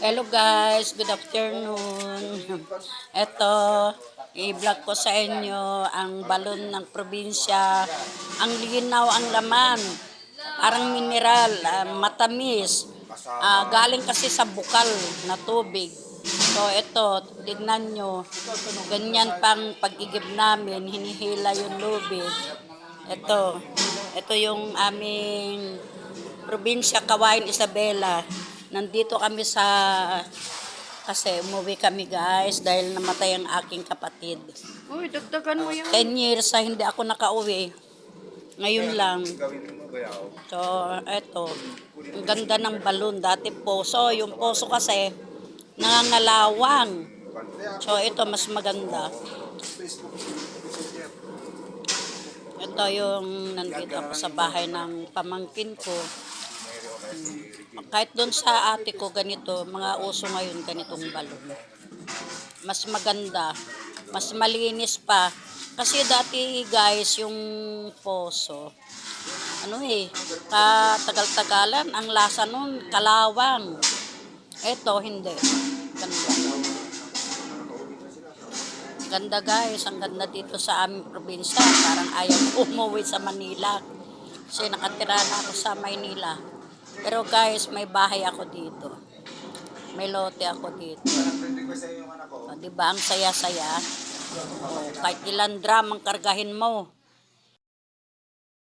Hello guys, good afternoon. Ito, i-vlog ko sa inyo ang balon ng probinsya. Ang linaw ang laman. Parang mineral, ah, matamis. Ah, galing kasi sa bukal na tubig. So ito, tignan nyo. Ganyan pang pag-igib namin, hinihila yung lubid. Ito, ito yung aming probinsya Kawain Isabela. Nandito kami sa kasi umuwi kami guys dahil namatay ang aking kapatid. Uy, dagdagan mo yan. 10 years na hindi ako nakauwi. Ngayon lang. So, eto. Ang ganda ng balon. Dati poso. Yung poso kasi nangangalawang. So, ito mas maganda. Ito yung nandito ako sa bahay ng pamangkin ko. Hmm. Kahit doon sa ate ko ganito, mga uso ngayon ganitong balon. Mas maganda, mas malinis pa. Kasi dati guys, yung poso, ano eh, katagal-tagalan, ang lasa nun, kalawang. Ito, hindi. Ganda. Ganda guys, ang ganda dito sa aming probinsya. Parang ayaw umuwi sa Manila. Kasi nakatira na ako sa Maynila. Pero guys, may bahay ako dito. May lote ako dito. O, di ba? Ang saya-saya. O, kahit ilan drum ang kargahin mo.